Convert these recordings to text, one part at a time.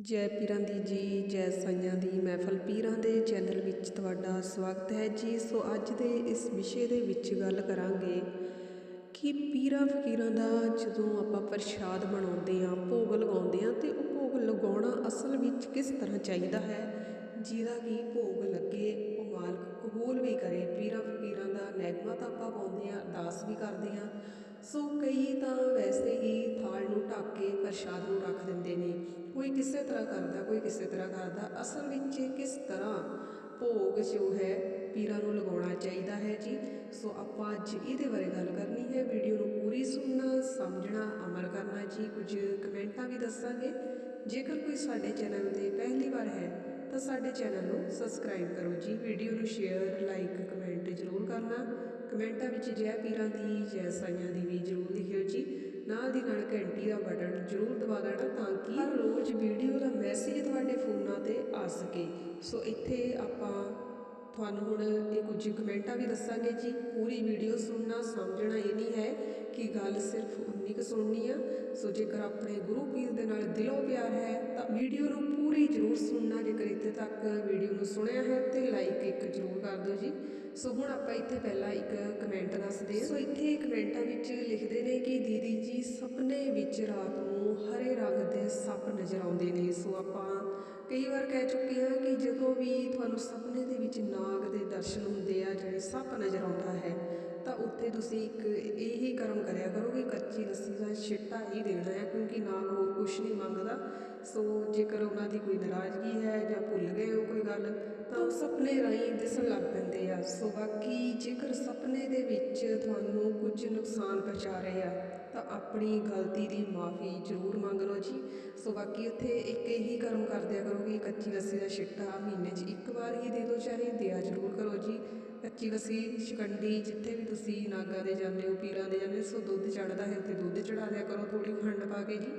ਜੈ ਪੀਰਾਂ ਦੀ ਜੀ, ਜੈ ਸਾਈਆਂ ਦੀ ਮਹਿਫਲ ਪੀਰਾਂ ਦੇ ਚੈਨਲ ਵਿੱਚ ਤੁਹਾਡਾ ਸਵਾਗਤ ਹੈ ਜੀ। ਸੋ ਅੱਜ ਦੇ ਇਸ ਵਿਸ਼ੇ ਦੇ ਵਿੱਚ ਗੱਲ ਕਰਾਂਗੇ ਕਿ ਪੀਰਾਂ ਫਕੀਰਾਂ ਦਾ ਜਦੋਂ ਆਪਾਂ ਪ੍ਰਸ਼ਾਦ ਬਣਾਉਂਦੇ ਹਾਂ, ਭੋਗ ਲਗਾਉਂਦੇ ਹਾਂ ਤੇ ਉਹ ਭੋਗ ਲਗਾਉਣਾ ਅਸਲ ਵਿੱਚ ਕਿਸ ਤਰ੍ਹਾਂ ਚਾਹੀਦਾ ਹੈ? ਜਿਹਦਾ ਕਿ ਭੋਗ ਲੱਗੇ, ਉਹ ਮਾਲਕ ਕਬੂਲ ਵੀ ਕਰੇ। ਪੀਰਾਂ ਫਕੀਰਾਂ ਦਾ ਨੈਗਮਾ ਤਾਂ ਆਪਾਂ ਪਾਉਂਦੇ ਹਾਂ ਅਰਦਾਸ ਵੀ ਕਰਦੇ ਹਾਂ। ਸੋ ਕਈ ਤਾਂ ਵੈਸੇ ਹੀ ਥਾਲ ਨੂੰ ਢੱਕ ਕੇ ਪ੍ਰਸ਼ਾਦ ਨੂੰ ਰੱਖ ਦਿੰਦੇ ਨੇ। ਕੋਈ ਕਿਸੇ ਤਰ੍ਹਾਂ ਕਰਦਾ, ਕੋਈ ਕਿਸੇ ਤਰ੍ਹਾਂ ਕਰਦਾ। ਅਸਲ ਵਿੱਚ ਕਿਸ ਤਰ੍ਹਾਂ ਭੋਗ ਜੋ ਹੈ, ਪੀਰਾਂ ਨੂੰ ਲਗਾਉਣਾ ਚਾਹੀਦਾ ਹੈ ਜੀ? ਸੋ ਆਪਾਂ ਅੱਜ ਇਹਦੇ ਬਾਰੇ ਗੱਲ ਕਰਨੀ ਹੈ। ਵੀਡੀਓ ਨੂੰ ਪੂਰੀ ਸੁਣਨਾ, ਸਮਝਣਾ, ਅਮਲ ਕਰਨਾ ਜੀ। ਕੁਝ ਕਮੈਂਟਾਂ ਵੀ ਦੱਸਾਂਗੇ। ਜੇਕਰ ਕੋਈ ਸਾਡੇ ਚੈਨਲ ਤੇ ਪਹਿਲੀ ਵਾਰ ਹੈ, ਤਾਂ ਸਾਡੇ ਚੈਨਲ ਨੂੰ ਸਬਸਕ੍ਰਾਈਬ ਕਰੋ ਜੀ। ਵੀਡੀਓ ਨੂੰ ਸ਼ੇਅਰ, ਲਾਈਕ, ਕਮੈਂਟ ਜ਼ਰੂਰ ਕਰਨਾ। ਕਮੈਂਟਾਂ ਵਿੱਚ ਜੈ ਪੀਰਾਂ ਦੀ, ਜੈ ਸਾਈਆਂ ਦੀ ਵੀ ਜ਼ਰੂਰ ਲਿਖਿਓ ਜੀ। ਨਾਲ ਦੀ ਨਾਲ ਘੰਟੀ ਦਾ ਬਟਨ ਜ਼ਰੂਰ ਦਬਾ ਦੇਣਾ ਤਾਂ ਕਿ ਰੋਜ਼ ਵੀਡੀਓ ਦਾ ਮੈਸੇਜ ਤੁਹਾਡੇ ਫੋਨਾਂ ਤੇ ਆ ਸਕੇ। ਸੋ ਇੱਥੇ ਆਪਾਂ ਤੁਹਾਨੂੰ ਹੁਣ ਇਹ ਕੁਝ ਕਮੈਂਟਾਂ ਵੀ ਦੱਸਾਂਗੇ ਜੀ। ਪੂਰੀ ਵੀਡੀਓ ਸੁਣਨਾ ਸਮਝਣਾ ਇਹ ਨਹੀਂ ਹੈ ਕਿ ਗੱਲ ਸਿਰਫ ਉਨੀ ਕੁ ਸੁਣਨੀ ਆ। ਸੋ ਜੇਕਰ ਆਪਣੇ ਗੁਰੂ ਪੀਰ ਦੇ ਨਾਲ ਦਿਲੋਂ ਪਿਆਰ ਹੈ, ਤਾਂ ਵੀਡੀਓ ਨੂੰ ਪੂਰੀ ਜ਼ਰੂਰ ਸੁਣਨਾ। ਜੇਕਰ ਇੱਥੇ ਤੱਕ ਵੀਡੀਓ ਨੂੰ ਸੁਣਿਆ ਹੈ, ਤੇ ਲਾਈਕ ਇੱਕ ਜ਼ਰੂਰ ਕਰ ਦਿਓ ਜੀ। ਸੋ ਹੁਣ ਆਪਾਂ ਇੱਥੇ ਪਹਿਲਾਂ ਇੱਕ ਕਮੈਂਟ ਦੱਸਦੇ ਹਾਂ। ਸੋ ਇੱਥੇ ਕਮੈਂਟਾਂ ਵਿੱਚ ਲਿਖਦੇ ਨੇ ਕਿ ਦੀਦੀ ਜੀ, ਸੁਪਨੇ ਵਿੱਚ ਰਾਤ ਨੂੰ ਹਰੇ ਰੰਗ ਦੇ ਸੱਪ ਨਜ਼ਰ ਆਉਂਦੇ ਨੇ। ਸੋ ਆਪਾਂ ਕਈ ਵਾਰ ਕਹਿ ਚੁੱਕੇ ਹਾਂ ਕਿ ਜਦੋਂ ਵੀ ਤੁਹਾਨੂੰ ਸੁਪਨੇ ਦੇ ਵਿੱਚ ਨਾਗ ਦੇ ਦਰਸ਼ਨ ਹੁੰਦੇ ਆ, ਜਿਹੜੇ ਸੱਪ ਨਜ਼ਰ ਆਉਂਦਾ ਹੈ, ਤਾਂ ਉੱਥੇ ਤੁਸੀਂ ਇੱਕ ਇਹੀ ਕਰਮ ਕਰਿਆ ਕਰੋ ਕਿ ਕੱਚੀ ਲੱਸੀ ਦਾ ਛਿੱਟਾ ਹੀ ਦੇਣਾ ਹੈ, ਕਿਉਂਕਿ ਨਾਗ ਹੋਰ ਕੁਝ ਨਹੀਂ ਮੰਗਦਾ। ਸੋ ਜੇਕਰ ਉਹਨਾਂ ਦੀ ਕੋਈ ਨਾਰਾਜ਼ਗੀ ਹੈ ਜਾਂ ਭੁੱਲ ਗਏ ਹੋ ਕੋਈ ਗੱਲ ਤਾਂ ਉਹ ਸੁਪਨੇ ਰਾਹੀਂ ਦਿਸਣ ਲੱਗ ਪੈਂਦੇ ਆ। ਸੋ ਬਾਕੀ ਜੇਕਰ ਸੁਪਨੇ ਦੇ ਵਿੱਚ ਤੁਹਾਨੂੰ ਕੁਝ ਨੁਕਸਾਨ ਪਹੁੰਚਾ ਰਹੇ ਆ, ਤਾਂ ਆਪਣੀ ਗਲਤੀ ਦੀ ਮਾਫੀ ਜ਼ਰੂਰ ਮੰਗ ਲਓ ਜੀ। ਸੋ ਬਾਕੀ ਉੱਥੇ ਇੱਕ ਇਹੀ ਕਰਮ ਕਰਦਿਆ ਕਰੋ ਕਿ ਕੱਚੀ ਲੱਸੀ ਦਾ ਛਿੱਟਾ ਮਹੀਨੇ 'ਚ ਇੱਕ ਵਾਰ ਹੀ ਦੇ ਦਿਓ, ਚਾਹੇ ਦਿਆ ਜ਼ਰੂਰ ਕਰੋ ਜੀ। ਕੱਚੀ ਲੱਸੀ, ਸ਼ਿਕੰਡੀ, ਜਿੱਥੇ ਵੀ ਤੁਸੀਂ ਨਾਗਾਂ ਦੇ ਜਾਂਦੇ ਹੋ, ਪੀਰਾਂ ਦੇ ਜਾਂਦੇ ਸੋ ਦੁੱਧ ਚੜਦਾ ਹੈ ਤੇ ਦੁੱਧ ਚੜਾ ਦਿਆ ਕਰੋ ਥੋੜੀ ਖੰਡ ਪਾ ਕੇ ਜੀ।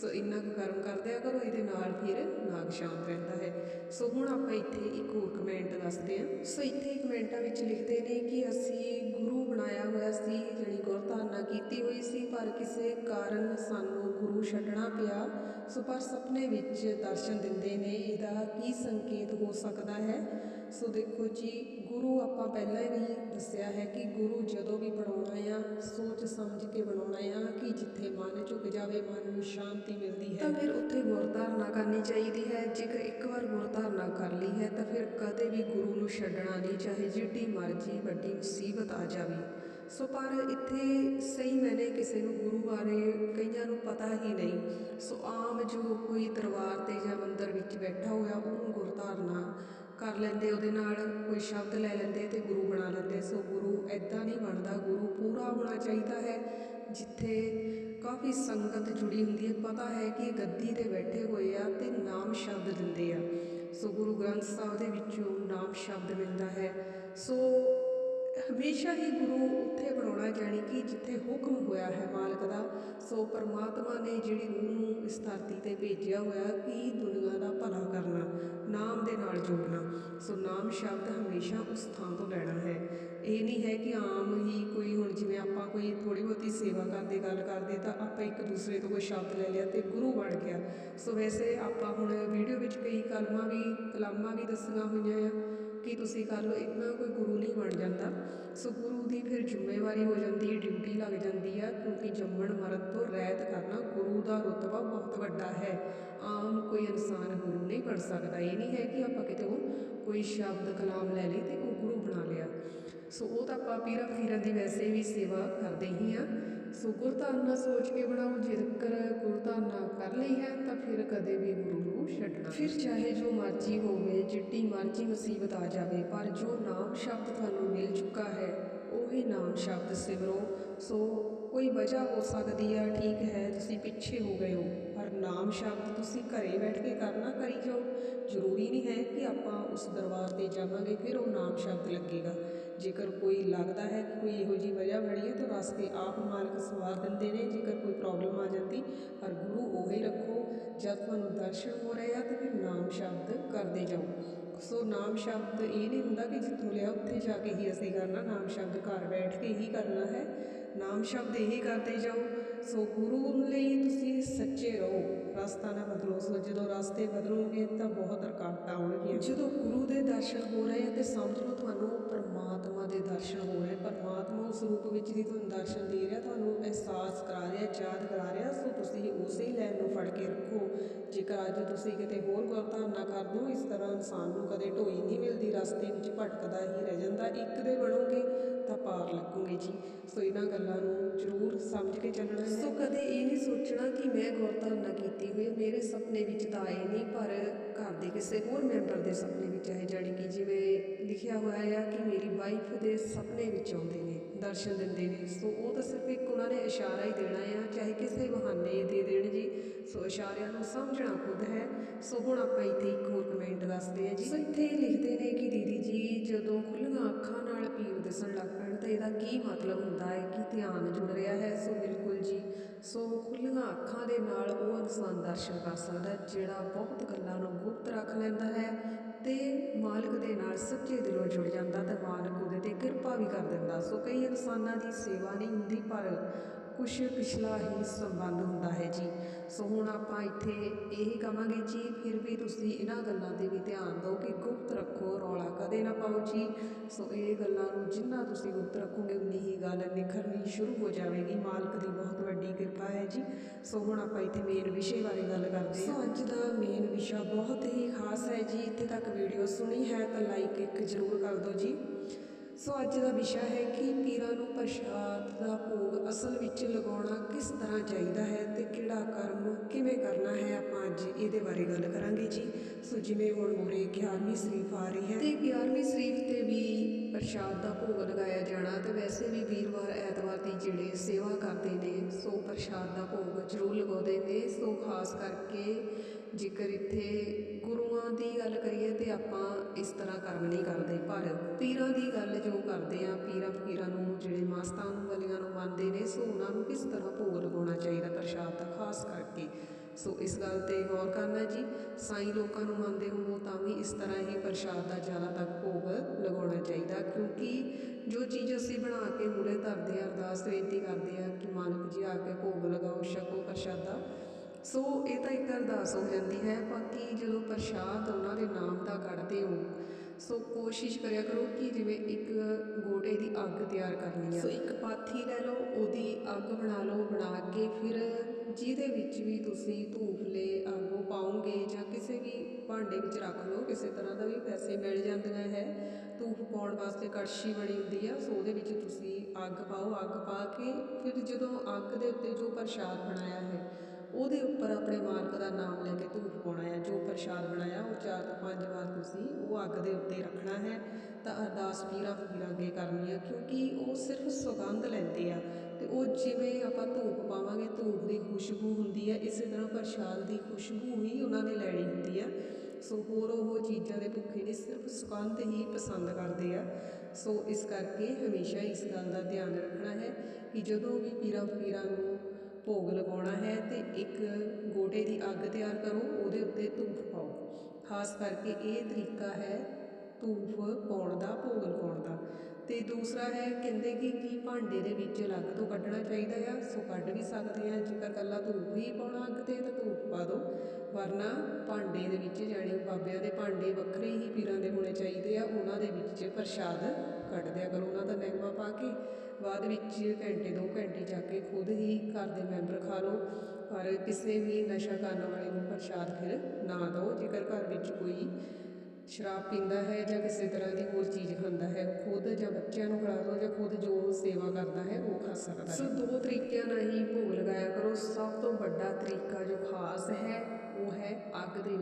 ਸੋ ਇੰਨਾ ਕੁ ਗਰਮ ਕਰ ਦਿਆ ਕਰੋ, ਇਹਦੇ ਨਾਲ ਫਿਰ ਨਾਗ ਸ਼ਾਂਤ ਰਹਿੰਦਾ ਹੈ। ਸੋ ਹੁਣ ਆਪਾਂ ਇੱਥੇ ਇੱਕ ਹੋਰ ਕਮੈਂਟ ਦੱਸਦੇ ਹਾਂ। ਸੋ ਇੱਥੇ ਕਮੈਂਟਾਂ ਵਿੱਚ ਲਿਖਦੇ ਨੇ ਕਿ ਅਸੀਂ ਗੁਰੂ ਬਣਾਇਆ ਹੋਇਆ ਸੀ ਜਿਹੜੀ ਗੁਰਧਾਰਨਾ ਕੀਤੀ ਹੋਈ ਸੀ, ਪਰ ਕਿਸੇ ਕਾਰਨ ਸਾਨੂੰ ਗੁਰੂ ਛੱਡਣਾ ਪਿਆ। ਸੋ ਪਰ ਸੁਪਨੇ ਵਿੱਚ ਦਰਸ਼ਨ ਦਿੰਦੇ ਨੇ, ਇਹਦਾ ਕੀ ਸੰਕੇਤ ਹੋ ਸਕਦਾ ਹੈ? ਸੋ ਦੇਖੋ ਜੀ, ਗੁਰੂ ਆਪਾਂ ਪਹਿਲਾਂ ਹੀ ਦੱਸਿਆ ਹੈ ਕਿ ਗੁਰੂ ਜਦੋਂ ਵੀ ਬਣਾਉਣਾ ਆ, ਸੋਚ ਸਮਝ ਕੇ ਬਣਾਉਣਾ ਆ ਕਿ ਜਿੱਥੇ ਮਨ ਝੁਕ ਜਾਵੇ, ਮਨ ਨੂੰ ਸ਼ਾਂਤੀ ਮਿਲਦੀ ਹੈ। ਤਾਂ ਫਿਰ ਉੱਥੇ ਗੁਰ ਧਾਰਨਾ ਕਰਨੀ ਚਾਹੀਦੀ ਹੈ। ਜੇਕਰ ਇੱਕ ਵਾਰ ਗੁਰ ਧਾਰਨਾ ਕਰ ਲਈ ਹੈ, ਤਾਂ ਫਿਰ ਕਦੇ ਵੀ ਗੁਰੂ ਨੂੰ ਛੱਡਣਾ ਨਹੀਂ, ਚਾਹੇ ਜਿੱਡੀ ਮਰਜ਼ੀ ਵੱਡੀ ਮੁਸੀਬਤ ਆ ਜਾਵੇ। ਸੋ ਪਰ ਇੱਥੇ ਸਹੀ ਮੈਨੇ ਕਿਸੇ ਨੂੰ ਗੁਰੂ ਬਾਰੇ ਕਈਆਂ ਨੂੰ ਪਤਾ ਹੀ ਨਹੀਂ। ਸੋ ਆਮ ਜੋ ਕੋਈ ਦਰਬਾਰ ਤੇ ਜਾਂ ਮੰਦਰ ਵਿੱਚ ਬੈਠਾ ਹੋਇਆ, ਉਹਨੂੰ ਗੁਰਧਾਰਨਾ ਕਰ ਲੈਂਦੇ, ਉਹਦੇ ਨਾਲ ਕੋਈ ਸ਼ਬਦ ਲੈ ਲੈਂਦੇ ਤੇ ਗੁਰੂ ਬਣਾ ਲੈਂਦੇ। ਸੋ ਗੁਰੂ ਐਦਾਂ ਨਹੀਂ ਬਣਦਾ, ਗੁਰੂ ਪੂਰਾ ਹੋਣਾ ਚਾਹੀਦਾ ਹੈ, ਜਿੱਥੇ ਕਾਫੀ ਸੰਗਤ ਜੁੜੀ ਹੁੰਦੀ ਹੈ। ਪਤਾ ਹੈ ਕਿ ਗੱਦੀ ਤੇ ਬੈਠੇ ਹੋਏ ਆ ਤੇ ਨਾਮ ਸ਼ਬਦ ਦਿੰਦੇ ਆ। ਸੋ ਗੁਰੂ ਗ੍ਰੰਥ ਸਾਹਿਬ ਦੇ ਵਿੱਚੋਂ ਨਾਮ ਸ਼ਬਦ ਮਿਲਦਾ ਹੈ। ਸੋ ਹਮੇਸ਼ਾ ਹੀ ਗੁਰੂ ਉੱਥੇ ਬਣਾਉਣਾ ਜਾਣੀ ਕਿ ਜਿੱਥੇ ਹੁਕਮ ਹੋਇਆ ਹੈ ਮਾਲਕ ਦਾ, ਸੋ ਪਰਮਾਤਮਾ ਨੇ ਜਿਹੜੀ ਰੂਹ ਨੂੰ ਇਸ ਧਰਤੀ ਤੇ ਭੇਜਿਆ ਹੋਇਆ ਕਿ ਦੁਨੀਆ ਦਾ ਭਲਾ ਕਰਨਾ, ਨਾਮ ਦੇ ਨਾਲ ਜੋੜਨਾ, ਸੋ ਨਾਮ ਸ਼ਬਦ ਹਮੇਸ਼ਾ ਉਸ ਥਾਂ ਤੋਂ ਲੈਣਾ ਹੈ। ਇਹ ਨਹੀਂ ਹੈ ਕਿ ਆਮ ਹੀ ਕੋਈ ਹੁਣ ਜਿਵੇਂ ਆਪਾਂ ਕੋਈ ਥੋੜੀ ਬਹੁਤੀ ਸੇਵਾ ਕਰਦੇ, ਗੱਲ ਕਰਦੇ, ਤਾਂ ਆਪਾਂ ਇੱਕ ਦੂਸਰੇ ਤੋਂ ਕੋਈ ਸ਼ਬਦ ਲੈ ਲਿਆ ਤੇ ਗੁਰੂ ਬਣ ਗਿਆ। ਸੋ ਵੈਸੇ ਆਪਾਂ ਹੁਣ ਵੀਡੀਓ ਵਿੱਚ ਕਈ ਕਲਮਾਂ ਵੀ, ਕਲਾਮਾਂ ਵੀ ਦੱਸੀਆਂ ਹੋਈਆਂ ਆ। ਕਿ ਤੁਸੀਂ ਕਰ ਲਓ ਇਤਨਾ ਕੋਈ ਗੁਰੂ ਨਹੀਂ ਬਣ ਜਾਂਦਾ। ਸੋ ਗੁਰੂ ਦੀ ਫਿਰ ਜ਼ਿੰਮੇਵਾਰੀ ਹੋ ਜਾਂਦੀ ਹੈ, ਡਿਊਟੀ ਲੱਗ ਜਾਂਦੀ ਆ ਕਿਉਂਕਿ ਜੰਮਣ, ਮਰਨ ਤੋਂ ਰਹਿਤ ਕਰਨਾ ਗੁਰੂ ਦਾ ਰੁਤਬਾ ਬਹੁਤ ਵੱਡਾ ਹੈ। ਆਮ ਕੋਈ ਇਨਸਾਨ ਗੁਰੂ ਨਹੀਂ ਬਣ ਸਕਦਾ। ਇਹ ਨਹੀਂ ਹੈ ਕਿ ਆਪਾਂ ਕਿਤੇ ਕੋਈ ਸ਼ਬਦ, ਕਲਾਮ ਲੈ ਲਈ ਤੇ ਸੋ ਉਹ ਤਾਂ ਆਪਾਂ ਪੀਰਾਂ ਫਕੀਰਾਂ ਦੀ ਵੈਸੇ ਵੀ ਸੇਵਾ ਕਰਦੇ ਹੀ ਆ। ਸੋ ਗੁਰਧਾਰਨਾ ਸੋਚ ਕੇ ਬਣਾਓ ਜੇਕਰ ਗੁਰਧਾਰਨਾ ਕਰ ਲਈ ਹੈ ਤਾਂ ਫਿਰ ਕਦੇ ਵੀ ਗੁਰੂ ਨੂੰ ਛੱਡਣਾ ਫਿਰ ਚਾਹੇ ਜੋ ਮਰਜ਼ੀ ਹੋਵੇ ਜਿੱਡੀ ਮਰਜ਼ੀ ਮੁਸੀਬਤ ਆ ਜਾਵੇ ਪਰ ਜੋ ਨਾਮ ਸ਼ਬਦ ਤੁਹਾਨੂੰ ਮਿਲ ਚੁੱਕਾ ਹੈ ਉਹੀ ਨਾਮ ਸ਼ਬਦ ਸਿਮਰੋ ਸੋ ਕੋਈ ਵਜ੍ਹਾ ਹੋ ਸਕਦੀ ਆ ਠੀਕ ਹੈ, ਤੁਸੀਂ ਪਿੱਛੇ ਹੋ ਗਏ ਹੋ। ਪਰ ਨਾਮ ਸ਼ਬਦ ਤੁਸੀਂ ਘਰੇ ਬੈਠ ਕੇ ਕਰਨਾ ਕਰੀ ਜਾਓ। ਜ਼ਰੂਰੀ ਨਹੀਂ ਹੈ ਕਿ ਆਪਾਂ ਉਸ ਦਰਬਾਰ ਤੇ ਜਾਵਾਂਗੇ, ਫਿਰ ਉਹ ਨਾਮ ਸ਼ਬਦ ਲੱਗੇਗਾ। ਜੇਕਰ ਕੋਈ ਲੱਗਦਾ ਹੈ ਕਿ ਕੋਈ ਇਹੋ ਜੀ ਵਜ੍ਹਾ ਬਣੀ ਹੈ, ਤਾਂ ਰਸਤੇ ਆਪ ਮਾਲਕ ਸਵਾਰ ਦਿੰਦੇ ਨੇ, ਜੇਕਰ ਕੋਈ ਪ੍ਰੋਬਲਮ ਆ ਜਾਂਦੀ। ਪਰ ਗੁਰੂ ਉਹੀ ਰੱਖੋ, ਜਦ ਤੁਹਾਨੂੰ ਦਰਸ਼ਨ ਹੋ ਰਹੇ ਆ, ਤਾਂ ਫਿਰ ਨਾਮ ਸ਼ਬਦ ਸੋ ਨਾਮ ਸ਼ਬਦ ਇਹ ਨਹੀਂ ਹੁੰਦਾ ਕਿ ਜਿੱਥੋਂ ਲਿਆ, ਉੱਥੇ ਜਾ ਕੇ ਹੀ ਅਸੀਂ ਕਰਨਾ। ਨਾਮ ਸ਼ਬਦ ਘਰ ਬੈਠ ਕੇ ਹੀ ਕਰਨਾ ਹੈ। ਨਾਮ ਸ਼ਬਦ ਇਹੀ ਕਰਦੇ ਜਾਓ। ਸੋ ਗੁਰੂ ਲਈ ਤੁਸੀਂ ਸੱਚੇ ਰਹੋ। ਰਸਤਾ ਨਾ ਬਦਲੋ। ਸੋ ਜਦੋਂ ਰਸਤੇ ਬਦਲੋਗੇ ਤਾਂ ਬਹੁਤ ਰੁਕਾਵਟਾਂ ਆਉਣਗੀਆਂ। ਜਦੋਂ ਗੁਰੂ ਦੇ ਦਰਸ਼ਨ ਹੋ ਰਹੇ ਆ ਤੇ ਸਮਝ ਲਓ, ਤੁਹਾਨੂੰ ਸਰੂਪ ਵਿੱਚ ਦੀ ਤੁਹਾਨੂੰ ਦਰਸ਼ਨ ਦੇ ਰਿਹਾ, ਤੁਹਾਨੂੰ ਅਹਿਸਾਸ ਕਰਾ ਰਿਹਾ, ਯਾਦ ਕਰਾ ਰਿਹਾ, ਸੋ ਤੁਸੀਂ ਉਸੇ ਹੀ ਨੂੰ ਫੜ ਕੇ ਰੱਖੋ। ਜੇਕਰ ਅੱਜ ਤੁਸੀਂ ਕਿਤੇ ਹੋਰ ਗੁਰਧਾਮ ਨਾ ਕਰ ਦੋ ਇਸ ਤਰ੍ਹਾਂ ਇਨਸਾਨ ਨੂੰ ਕਦੇ ਢੋਈ ਨਹੀਂ ਮਿਲਦੀ, ਰਸਤੇ ਵਿੱਚ ਭਟਕਦਾ ਹੀ ਰਹਿ ਜਾਂਦਾ, ਇੱਕ ਦੇ ਬਣੋਗੇ ਤਾਂ ਪਾਰ ਲੱਗੋਗੇ ਜੀ। ਸੋ ਇਹਨਾਂ ਗੱਲਾਂ ਨੂੰ ਜ਼ਰੂਰ ਸਮਝ ਕੇ ਚੱਲਣਾ ਸੋ ਕਦੇ ਇਹ ਨਹੀਂ ਸੋਚਣਾ ਕਿ ਮੈਂ ਗੁਰਧਾਮ ਨਾ ਕੀਤੀ ਹੋਈ, ਮੇਰੇ ਸੁਪਨੇ ਵਿੱਚ ਤਾਂ ਆਏ ਨਹੀਂ, ਪਰ ਘਰ ਦੇ ਕਿਸੇ ਹੋਰ ਮੈਂਬਰ ਦੇ ਸੁਪਨੇ ਵਿੱਚ ਆਏ, ਜਾਣੀ ਕਿ ਜਿਵੇਂ ਲਿਖਿਆ ਹੋਇਆ ਆ ਕਿ ਮੇਰੀ ਵਾਈਫ ਦੇ ਸੁਪਨੇ ਵਿੱਚ ਆਉਂਦੇ ਨੇ, ਦਰਸ਼ਨ ਦਿੰਦੇ ਨੇ। ਸੋ ਉਹ ਤਾਂ ਸਿਰਫ ਇੱਕ ਉਹਨਾਂ ਨੇ ਇਸ਼ਾਰਾ ਹੀ ਦੇਣਾ ਆ, ਚਾਹੇ ਕਿਸੇ ਬਹਾਨੇ ਦੇ ਦੇਣ ਜੀ। ਸੋ ਇਸ਼ਾਰਿਆਂ ਨੂੰ ਸਮਝਣਾ ਖੁਦ ਹੈ। ਸੋ ਹੁਣ ਆਪਾਂ ਇੱਥੇ ਇੱਕ ਹੋਰ ਕਮੈਂਟ ਦੱਸਦੇ ਹਾਂ ਜੀ। ਸੋ ਇੱਥੇ ਲਿਖਦੇ ਨੇ ਕਿ ਦੀਦੀ ਜੀ, ਜਦੋਂ ਖੁੱਲੀਆਂ ਅੱਖਾਂ ਨਾਲ ਪੀਰ ਦਿਸਣ ਲੱਗ ਪੈਣ ਤਾਂ ਇਹਦਾ ਕੀ ਮਤਲਬ ਹੁੰਦਾ ਹੈ? ਕਿ ਧਿਆਨ ਜੁੜ ਰਿਹਾ ਹੈ? ਸੋ ਬਿਲਕੁਲ ਜੀ। ਸੋ ਖੁੱਲੀਆਂ ਅੱਖਾਂ ਦੇ ਨਾਲ ਉਹ ਇਨਸਾਨ ਦਰਸ਼ਨ ਕਰ ਸਕਦਾ ਜਿਹੜਾ ਬਹੁਤ ਗੱਲਾਂ ਨੂੰ ਗੁਪਤ ਰੱਖ ਲੈਂਦਾ ਹੈ। ਨਾਲ ਸੱਚੇ ਦਿਲੋਂ ਜੁੜ ਜਾਂਦਾ ਤੇ ਮਾਲਕ ਉਹਦੇ ਤੇ ਕਿਰਪਾ ਵੀ ਕਰ ਦਿੰਦਾ। ਸੋ ਕਈ ਇਨਸਾਨਾਂ ਦੀ ਸੇਵਾ ਨਹੀਂ ਹੁੰਦੀ, ਪਰ ਕੁਛ ਪਿਛਲਾ ਹੀ ਸੰਬੰਧ ਹੁੰਦਾ ਹੈ ਜੀ। ਸੋ ਹੁਣ ਆਪਾਂ ਇੱਥੇ ਇਹੀ ਕਵਾਂਗੇ ਜੀ, ਫਿਰ ਵੀ ਤੁਸੀਂ ਇਹਨਾਂ ਗੱਲਾਂ ਤੇ ਵੀ ਧਿਆਨ ਦਿਓ ਕਿ ਗੁਪਤ ਰੱਖੋ, ਰੌਲਾ ਕਦੇ ਨਾ ਪਾਓ ਜੀ। ਸੋ ਇਹ ਗੱਲਾਂ ਨੂੰ ਜਿੰਨਾ ਤੁਸੀਂ ਗੁਪਤ ਰੱਖੋਗੇ, ਉਨੀ ਹੀ ਗੱਲ ਨਿਖਰਨੀ ਸ਼ੁਰੂ ਹੋ ਜਾਵੇਗੀ। ਮਾਲਕ ਦੀ ਬਹੁਤ ਵੱਡੀ ਕਿਰਪਾ ਹੈ ਜੀ। ਸੋ ਹੁਣ ਆਪਾਂ ਇੱਥੇ ਮੇਨ ਵਿਸ਼ੇ ਬਾਰੇ ਗੱਲ ਕਰਦੇ ਹਾਂ। ਸੋ ਅੱਜ ਦਾ ਮੇਨ ਵਿਸ਼ਾ ਬਹੁਤ ਹੀ ਖਾਸ ਹੈ ਜੀ। ਇੱਥੇ ਤੱਕ ਵੀਡੀਓ ਸੁਣੀ ਹੈ ਤਾਂ ਲਾਈਕ ਇੱਕ ਜ਼ਰੂਰ ਕਰ ਦਿਓ ਜੀ। ਸੋ ਅੱਜ ਦਾ ਵਿਸ਼ਾ ਹੈ ਕਿ ਪੀਰਾਂ ਨੂੰ ਪ੍ਰਸ਼ਾਦ ਦਾ ਭੋਗ ਅਸਲ ਵਿੱਚ ਲਗਾਉਣਾ ਕਿਸ ਤਰ੍ਹਾਂ ਚਾਹੀਦਾ ਹੈ ਤੇ ਕਿਹੜਾ ਕਰਮ ਕਿਵੇਂ ਕਰਨਾ ਹੈ, ਆਪਾਂ ਅੱਜ ਇਹਦੇ ਬਾਰੇ ਗੱਲ ਕਰਾਂਗੇ ਜੀ। ਸੋ ਜਿਵੇਂ ਹੁਣ ਮੋਰੇ 11ਵੀਂ ਸ਼ਰੀਫ ਆ ਰਹੀ ਹੈ। ਤੇ 11ਵੀਂ ਸ਼ਰੀਫ ਤੇ ਵੀ ਪ੍ਰਸ਼ਾਦ ਦਾ ਭੋਗ ਲਗਾਇਆ ਜਾਣਾ ਤੇ ਵੈਸੇ ਵੀ ਵੀਰਵਾਰ, ਐਤਵਾਰ ਦੀ ਜਿਹੜੇ ਸੇਵਾ ਕਰਦੇ ਨੇ, ਸੋ ਪ੍ਰਸ਼ਾਦ ਦਾ ਭੋਗ ਜ਼ਰੂਰ ਲਗਾਉਂਦੇ ਨੇ। ਸੋ ਖਾਸ ਕਰਕੇ ਜੇਕਰ ਇੱਥੇ ਗੁਰੂਆਂ ਦੀ ਗੱਲ ਕਰੀਏ ਤੇ ਆਪਾਂ ਇਸ ਤਰ੍ਹਾਂ ਕਰਮ ਨਹੀਂ ਕਰਦੇ, ਪਰ ਪੀਰਾਂ ਦੀ ਗੱਲ ਜੋ ਕਰਦੇ ਆ ਪੀਰਾਂ ਫਕੀਰਾਂ ਨੂੰ, ਜਿਹੜੇ ਮਾਸਤਾਂ ਨੂੰ ਵਲੀਆਂ ਨੂੰ ਮੰਨਦੇ ਨੇ, ਸੋ ਉਹਨਾਂ ਨੂੰ ਕਿਸ ਤਰ੍ਹਾਂ ਭੋਗ ਲਗਾਉਣਾ ਚਾਹੀਦਾ ਪ੍ਰਸ਼ਾਦ ਦਾ, ਖਾਸ ਕਰਕੇ। ਸੋ ਇਸ ਗੱਲ ਤੇ ਗੌਰ ਕਰਨਾ ਜੀ, ਸਾਈ ਲੋਕਾਂ ਨੂੰ ਮੰਨਦੇ ਹੋ ਤਾਂ ਵੀ ਇਸ ਤਰ੍ਹਾਂ ਹੀ ਪ੍ਰਸ਼ਾਦ ਦਾ ਜ਼ਿਆਦਾ ਤੱਕ ਭੋਗ ਲਗਾਉਣਾ ਚਾਹੀਦਾ, ਕਿਉਂਕਿ ਜੋ ਚੀਜ਼ ਅਸੀਂ ਬਣਾ ਕੇ ਮੂਰੇ ਧਰਦੇ ਆ ਅਰਦਾਸ ਬੇਨਤੀ ਕਰਦੇ ਆ ਕਿ ਮਾਲਕ ਜੀ ਆ ਕੇ ਭੋਗ ਲਗਾਓ, ਛਕੋ ਪ੍ਰਸ਼ਾਦਾ। ਸੋ ਇਹ ਤਾਂ ਇੱਕ ਅਰਦਾਸ ਹੋ ਜਾਂਦੀ ਹੈ, ਬਾਕੀ ਜਦੋਂ ਪ੍ਰਸ਼ਾਦ ਉਹਨਾਂ ਦੇ ਨਾਮ ਦਾ ਕੱਢਦੇ ਹੋ, ਸੋ ਕੋਸ਼ਿਸ਼ ਕਰਿਆ ਕਰੋ ਕਿ ਜਿਵੇਂ ਇੱਕ ਗੋਟੇ ਦੀ ਅੱਗ ਤਿਆਰ ਕਰਨੀ ਆ ਸੋ ਇੱਕ ਪਾਥੀ ਲੈ ਲਓ, ਉਹਦੀ ਅੱਗ ਬਣਾ ਲਓ, ਬਣਾ ਕੇ ਫਿਰ ਜਿਹਦੇ ਵਿੱਚ ਵੀ ਤੁਸੀਂ ਧੂਫਲੇ ਅੱਗੋਂ ਪਾਉਂਗੇ ਜਾਂ ਕਿਸੇ ਵੀ ਭਾਂਡੇ ਵਿੱਚ ਰੱਖ ਲਓ, ਕਿਸੇ ਤਰ੍ਹਾਂ ਦਾ ਵੀ ਪੈਸੇ ਮਿਲ ਜਾਂਦੀਆਂ ਹੈ। ਧੂਫ ਪਾਉਣ ਵਾਸਤੇ ਕੜਛੀ ਬਣੀ ਹੁੰਦੀ ਆ, ਸੋ ਉਹਦੇ ਵਿੱਚ ਤੁਸੀਂ ਅੱਗ ਪਾਓ, ਅੱਗ ਪਾ ਕੇ ਫਿਰ ਜਦੋਂ ਅੱਗ ਦੇ ਉੱਤੇ ਜੋ ਪ੍ਰਸ਼ਾਦ ਬਣਾਇਆ ਹੈ ਉੱਪਰ ਆਪਣੇ ਮਾਲਕ ਦਾ ਨਾਮ ਲੈ ਕੇ ਧੂਪ ਪਾਉਣਾ ਹੈ। ਜੋ ਪ੍ਰਸ਼ਾਦ ਬਣਾਇਆ, ਉਹ ਚਾਰ ਤੋਂ ਪੰਜ ਵਾਰ ਤੁਸੀਂ ਉਹ ਅੱਗ ਦੇ ਉੱਤੇ ਰੱਖਣਾ ਹੈ। ਤਾਂ ਅਰਦਾਸ ਪੀਰਾਂ ਫਕੀਰਾਂ ਅੱਗੇ ਕਰਨੀ ਹੈ, ਕਿਉਂਕਿ ਉਹ ਸਿਰਫ ਸੁਗੰਧ ਲੈਂਦੇ ਆ ਤੇ ਉਹ ਜਿਵੇਂ ਆਪਾਂ ਧੂਪ ਪਾਵਾਂਗੇ ਧੂਪ ਦੀ ਖੁਸ਼ਬੂ ਹੁੰਦੀ ਹੈ। ਇਸੇ ਤਰ੍ਹਾਂ ਪ੍ਰਸ਼ਾਦ ਦੀ ਖੁਸ਼ਬੂ ਹੀ ਉਹਨਾਂ ਨੇ ਲੈਣੀ ਹੁੰਦੀ ਆ। ਸੋ ਹੋਰ ਉਹ ਚੀਜ਼ਾਂ ਦੇ ਭੁੱਖੇ ਨਹੀਂ ਸਿਰਫ ਸੁਗੰਧ ਹੀ ਪਸੰਦ ਕਰਦੇ ਆ। ਸੋ ਇਸ ਕਰਕੇ ਹਮੇਸ਼ਾ ਇਸ ਗੱਲ ਦਾ ਧਿਆਨ ਰੱਖਣਾ ਹੈ ਕਿ ਜਦੋਂ ਵੀ ਪੀਰਾਂ ਫਕੀਰਾਂ ਨੂੰ ਭੋਗ ਲਗਾਉਣਾ ਹੈ ਤੇ ਇੱਕ ਗੋਟੇ ਦੀ ਅੱਗ ਤਿਆਰ ਕਰੋ, ਉਹਦੇ ਉੱਤੇ ਧੂਫ ਪਾਓ। ਖਾਸ ਕਰਕੇ ਇਹ ਤਰੀਕਾ ਹੈ ਧੂਫ ਪਾਉਣ ਦਾ, ਭੋਗ ਲਗਾਉਣ ਦਾ। ਤੇ ਦੂਸਰਾ ਹੈ, ਕਹਿੰਦੇ ਕਿ ਕੀ ਭਾਂਡੇ ਦੇ ਵਿੱਚ ਅਲੱਗ ਤੋਂ ਕੱਢਣਾ ਚਾਹੀਦਾ ਆ? ਸੋ ਕੱਢ ਵੀ ਸਕਦੇ ਆ, ਜੇਕਰ ਕੱਲਾ ਧੂਪ ਹੀ ਪਾਉਣਾ ਅੱਗ ਤੇ, ਤਾਂ ਧੂਪ ਪਾ ਦਿਓ ਵਰਨਾ ਭਾਂਡੇ ਦੇ ਵਿੱਚ ਜਾਣੀ ਬਾਬਿਆਂ ਦੇ ਭਾਂਡੇ ਵੱਖਰੇ ਹੀ ਪੀਰਾਂ ਦੇ ਹੋਣੇ ਚਾਹੀਦੇ ਆ, ਉਹਨਾਂ ਦੇ ਵਿੱਚ ਪ੍ਰਸ਼ਾਦ ਕੱਢ ਦਿਆ ਕਰੋ, ਉਹਨਾਂ ਦਾ ਮਹਿਮਾ ਪਾ ਕੇ। ਬਾਅਦ ਵਿੱਚ ਘੰਟੇ, ਦੋ ਘੰਟੇ ਜਾ ਘਰ ਦੇ ਮੈਂਬਰ ਖਾ ਲਓ, ਪਰ ਕਿਸੇ ਵੀ ਨਸ਼ਾ ਕਰਨ ਵਾਲੇ ਨੂੰ ਪ੍ਰਸ਼ਾਦ ਫਿਰ ਨਾ ਦਿਓ। ਜੇਕਰ ਘਰ ਵਿੱਚ ਕੋਈ ਸ਼ਰਾਬ ਪੀਂਦਾ ਹੈ ਜਾਂ ਕਿਸੇ ਤਰ੍ਹਾਂ ਦੀ ਹੋਰ ਚੀਜ਼ ਖਾਂਦਾ ਹੈ, ਖੁਦ ਜਾਂ ਬੱਚਿਆਂ ਨੂੰ ਖਿਲਾ ਦਿਓ ਜਾਂ ਖੁਦ ਜੋ ਸੇਵਾ ਕਰਦਾ ਹੈ, ਉਹ ਖਾ ਸਕਦਾ ਹੈ। ਸੋ ਦੋ ਤਰੀਕਿਆਂ ਨਾਲ ਹੀ ਭੋਗ ਲਗਾਇਆ ਕਰੋ। ਸਭ ਤੋਂ ਵੱਡਾ ਤਰੀਕਾ ਜੋ ਖਾਸ ਹੈ, ਉਹ ਹੈ ਅੱਗ ਦੇ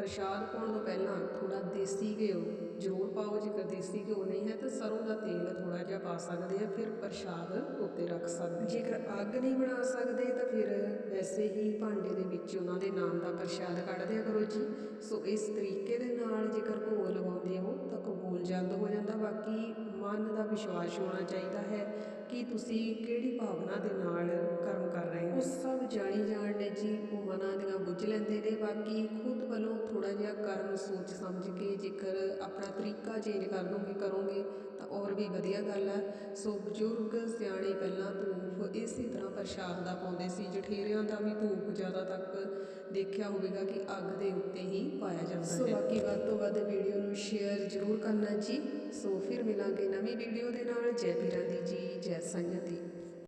ਪ੍ਰਸ਼ਾਦ ਪਾਉਣ ਤੋਂ ਪਹਿਲਾਂ ਥੋੜਾ ਦੇਸੀ ਘਿਓ ਜ਼ਰੂਰ ਪਾਓ, ਜੇਕਰ ਦੇਸੀ ਘਿਓ ਨਹੀਂ ਹੈ ਤਾਂ ਸਰੋਂ ਦਾ ਤੇਲ ਥੋੜਾ ਜਿਹਾ ਪਾ ਸਕਦੇ ਆ, ਫਿਰ ਪ੍ਰਸ਼ਾਦ ਉੱਤੇ ਰੱਖ ਸਕਦੇ ਜੇਕਰ ਅੱਗ ਨਹੀਂ ਬਣਾ ਸਕਦੇ ਤਾਂ ਫਿਰ ਵੈਸੇ ਹੀ ਭਾਂਡੇ ਦੇ ਵਿੱਚ ਉਹਨਾਂ ਦੇ ਨਾਮ ਦਾ ਪ੍ਰਸ਼ਾਦ ਕੱਢ ਦਿਆ ਕਰੋ ਜੀ। ਸੋ ਇਸ ਤਰੀਕੇ ਵਿਸ਼ਵਾਸ ਹੋਣਾ ਚਾਹੀਦਾ ਹੈ ਕਿ ਤੁਸੀਂ ਕਿਹੜੀ ਭਾਵਨਾ ਦੇ ਨਾਲ ਕਰਮ ਕਰ ਰਹੇ ਹੋ। ਉਹ ਸਭ ਜਾਣੀ ਜਾਣ ਨੇ ਜੀ ਉਹ ਮਨਾਂ ਦੀਆਂ ਬੁੱਝ ਲੈਂਦੇ ਨੇ। ਬਾਕੀ ਖੁਦ ਵੱਲੋਂ ਥੋੜਾ ਜਿਹਾ ਕਰਮ ਸੋਚ ਸਮਝ ਕੇ ਜੇਕਰ ਆਪਣਾ ਤਰੀਕਾ ਚੇਂਜ ਕਰ ਲਓਗੇ, ਕਰੋਗੇ ਵੀ ਵਧੀਆ ਗੱਲ ਹੈ ਸੋ ਬਜ਼ੁਰਗ, ਸਿਆਣੇ ਪਹਿਲਾਂ ਧੂਫ ਇਸੇ ਤਰ੍ਹਾਂ ਪ੍ਰਸ਼ਾਦ ਦਾ ਪਾਉਂਦੇ ਸੀ। ਜਠੇਰਿਆਂ ਦਾ ਵੀ ਧੂਫ ਜ਼ਿਆਦਾ ਤੱਕ ਦੇਖਿਆ ਹੋਵੇਗਾ ਕਿ ਅੱਗ ਦੇ ਉੱਤੇ ਹੀ ਪਾਇਆ ਜਾਂਦਾ ਹੈ। ਸੋ ਬਾਕੀ ਵੱਧ ਤੋਂ ਵੱਧ ਵੀਡੀਓ ਨੂੰ ਸ਼ੇਅਰ ਜ਼ਰੂਰ ਕਰਨਾ ਜੀ। ਸੋ ਫਿਰ ਮਿਲਾਂਗੇ ਨਵੀਂ ਵੀਡੀਓ ਦੇ ਨਾਲ। ਜੈ ਪੀਰਾਂ ਦੀ ਜੀ, ਜੈ ਸੰਗਤ ਦੀ।